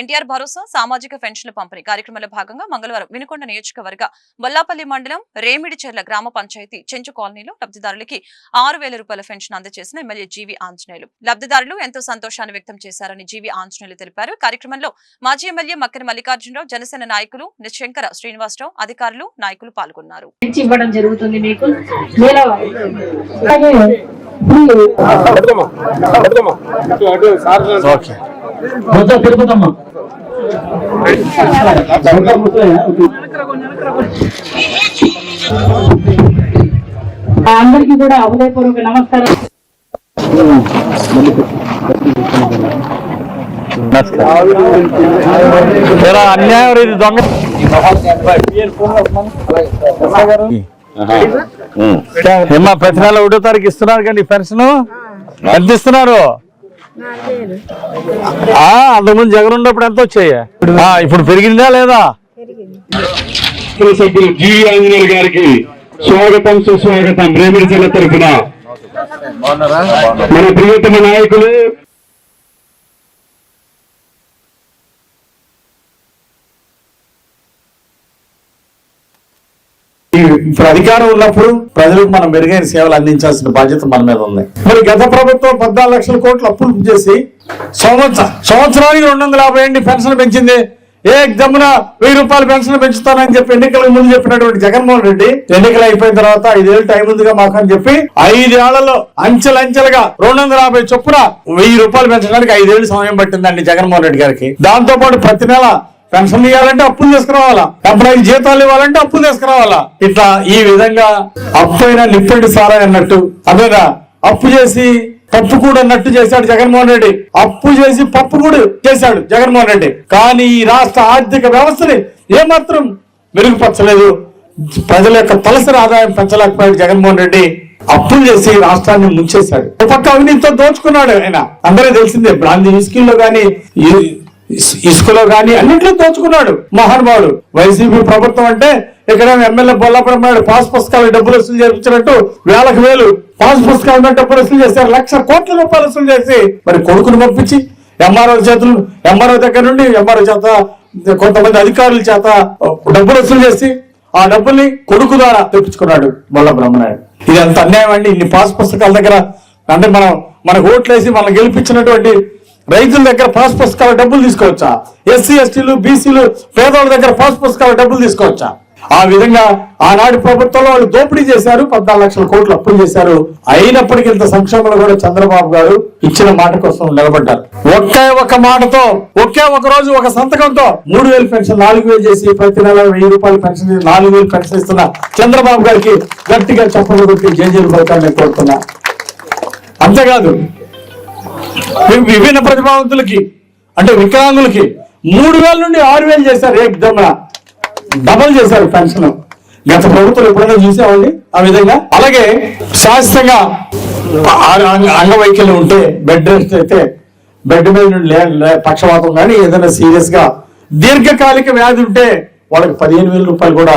ఎన్టీఆర్ భరోసా సామాజిక పెన్షన్ల పంపిణీ కార్యక్రమంలో భాగంగా మంగళవారం వినుకొండ నియోజకవర్గ బొల్లాపల్లి మండలం రేమిడిచెర్ల గ్రామ పంచాయతీ చెంచు కాలనీలో లబ్ధిదారులకి ఆరు వేల రూపాయల పెన్షన్ అందజేసిన ఎమ్మెల్యే జీవి ఆంజనేయులు. లబ్ధిదారులు ఎంతో సంతోషాన్ని వ్యక్తం చేశారని జీవి ఆంజనేయులు తెలిపారు. కార్యక్రమంలో మాజీ ఎమ్మెల్యే మక్కిన మల్లికార్జునరావు జనసేన నాయకులు నిశంకర శ్రీనివాసరావు అధికారులు నాయకులు పాల్గొన్నారు. ఇవ్వడం జరుగుతుంది మీకు. మొత్తం తిరుపతమ్మ అందరికీ కూడా హృదయపూర్వక నమస్కారం. అన్యాయం ఇది దొంగ ప్రతి నెల ఒకటో తారీఖు ఇస్తున్నారు కానీ పెన్షన్? ఎంత ఇస్తున్నారు? అంతకుముందు జగన్ ఉన్నప్పుడు ఎంత వచ్చాయి? ఆ, ఇప్పుడు పెరిగిందా లేదా? సభ్యులు జీవి ఆంజనేయులు గారికి స్వాగతం సుస్వాగతం. రేమిడి జిల్లా తరఫున మన ప్రియతమ నాయకులు ఇప్పుడు అధికారం ఉన్నప్పుడు ప్రజలకు మనం మెరుగైన సేవలు అందించాల్సిన బాధ్యత మన మీద ఉంది. మరి గత ప్రభుత్వం పద్నాలుగు లక్షల కోట్లు అప్పులు చేసి సంవత్సరం సంవత్సరానికి రెండు వందల యాభై అండి పెన్షన్ పెంచింది. ఏ దమ్మున వెయ్యి రూపాయలు పెన్షన్ పెంచుతానని చెప్పి ఎన్నికలకు ముందు చెప్పినటువంటి జగన్మోహన్ రెడ్డి ఎన్నికలు అయిపోయిన తర్వాత ఐదేళ్ళు టైం ఉందిగా మాకు అని చెప్పి ఐదేళ్ళలో అంచెలంచెలుగా రెండు వందల యాభై చొప్పున వెయ్యి రూపాయలు పెంచడానికి ఐదేళ్ళు సమయం పట్టిందండి జగన్మోహన్ రెడ్డి గారికి. దాంతో పాటు ప్రతి నెల పెన్షన్ ఇవ్వాలంటే అప్పులు తీసుకురావాలా? ఎంప్లాయీ జీతాలు ఇవ్వాలంటే అప్పులు తీసుకురావాలా? ఇట్లా ఈ విధంగా అప్పు అయినా నిప్పటి సారా అన్నట్టు అదేగా అప్పు చేసి పప్పు కూడా అన్నట్టు చేశాడు జగన్మోహన్ రెడ్డి. అప్పు చేసి పప్పు కూడా చేశాడు జగన్మోహన్ రెడ్డి. కానీ ఈ రాష్ట్ర ఆర్థిక వ్యవస్థని ఏమాత్రం మెరుగుపరచలేదు. ప్రజల యొక్క తలసరి ఆదాయం పెంచలేకపోయాడు జగన్మోహన్ రెడ్డి. అప్పులు చేసి రాష్ట్రాన్ని ముంచేశాడు. ఒక పక్క అవినీతితో దోచుకున్నాడు ఆయన. అందరూ తెలిసిందే బ్రాంతి లో కానీ ఇసుకలో కానీ అన్నింటిలో దోచుకున్నాడు మహానుభావుడు వైసీపీ ప్రభుత్వం అంటే ఇక్కడ ఎమ్మెల్యే బొల్లపడమన్నాడు పాస్ పుస్తకాలు డబ్బులు వసూలు చేయించినట్టు వేలకు వేలు పాస్ పుస్తకాల మీద డబ్బులు వసూలు చేశారు. లక్ష కోట్ల రూపాయలు వసూలు చేసి మరి కొడుకును పంపించి ఎంఆర్ఓ చేతులు ఎంఆర్ఓ దగ్గర నుండి ఎంఆర్ఓ చేత కొంతమంది అధికారుల చేత డబ్బులు వసూలు చేసి ఆ డబ్బుల్ని కొడుకు ద్వారా తెప్పించుకున్నాడు బొల్లబ్రహ్మనాయుడు ఇది అంత అన్యాయం అండి. ఇన్ని పాస్ పుస్తకాల దగ్గర అంటే మనం మనకు ఓట్లేసి మనం గెలిపించినటువంటి రైతుల దగ్గర పాస్ పుస్తకాల డబ్బులు తీసుకోవచ్చా? ఎస్సీ ఎస్టీలు బీసీలు పేదవాళ్ళ దగ్గర పాస్ పుస్తకాల డబ్బులు తీసుకోవచ్చా? ఆ విధంగా ఆనాడు ప్రభుత్వంలో వాళ్ళు దోపిడీ చేశారు పద్నాలుగు లక్షల కోట్లు అప్పులు చేశారు. అయినప్పటికీ ఇంత సంక్షేమంలో కూడా చంద్రబాబు గారు ఇచ్చిన మాట కోసం నిలబడ్డారు. ఒకే ఒక మాటతో ఒకే ఒక రోజు ఒక సంతకంతో మూడు వేలు పెన్షన్ నాలుగు వేలు చేసి ప్రతి నెల వెయ్యి రూపాయలు పెన్షన్ నాలుగు వేలు పెన్షన్ ఇస్తున్న చంద్రబాబు గారికి గట్టిగా చెప్పలు కొట్టి జేజేలు కోరుతున్నా. అంతేకాదు విభిన్న ప్రతిభావంతులకి అంటే వికలాంగులకి మూడు వేల నుండి ఆరు వేలు చేశారు ఏక్ దమ్మున డబల్ చేశారు పెన్షన్ గత ప్రభుత్వం ఎప్పుడైనా చూసామండి? ఆ విధంగా? అలాగే శాశ్వతంగా ఆ- అంగవైకల్యం ఉంటే బెడ్ రెస్ట్ అయితే బెడ్ మీద నుండి లే- లే- పక్షవాతం కానీ ఏదైనా సీరియస్గా దీర్ఘకాలిక వ్యాధి ఉంటే వాళ్ళకి పదిహేను వేల రూపాయలు కూడా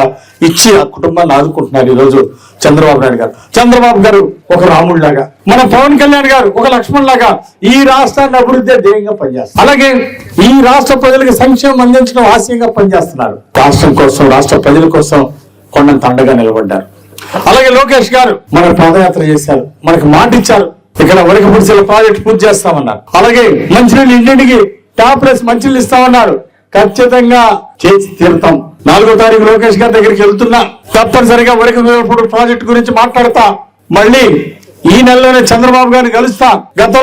ఇచ్చి ఆ కుటుంబాన్ని ఆదుకుంటున్నారు ఈ రోజు చంద్రబాబు నాయుడు గారు. చంద్రబాబు గారు ఒక రాముడు లాగా మన పవన్ కళ్యాణ్ గారు ఒక లక్ష్మణ్ లాగా ఈ రాష్ట్రాన్ని అభివృద్ధి ధ్యేయంగా పనిచేస్తారు అలాగే ఈ రాష్ట్ర ప్రజలకు సంక్షేమం అందించడం ఆశయంగా పనిచేస్తున్నారు. రాష్ట్రం కోసం రాష్ట్ర ప్రజల కోసం కొండంత అండగా నిలబడ్డారు. అలాగే లోకేష్ గారు మన పాదయాత్ర చేశారు మనకు మాట ఇచ్చారు. ఇక్కడ వరకపుడిసెల ప్రాజెక్ట్ పూర్తి చేస్తామన్నారు. అలాగే మంచినీళ్ళు ఇంటింటికి ట్యాప్ లెస్ మంచినీళ్ళు ఇస్తామన్నారు. ఖచ్చితంగా చేసి తీరుతాం. నాలుగో తారీఖు లోకేష్ గారి దగ్గరికి వెళ్తున్నా. తప్పనిసరిగా వరకు ప్రాజెక్ట్ గురించి మాట్లాడతా. మళ్ళీ ఈ నెలలోనే చంద్రబాబు గారిని కలుస్తా. గతంలో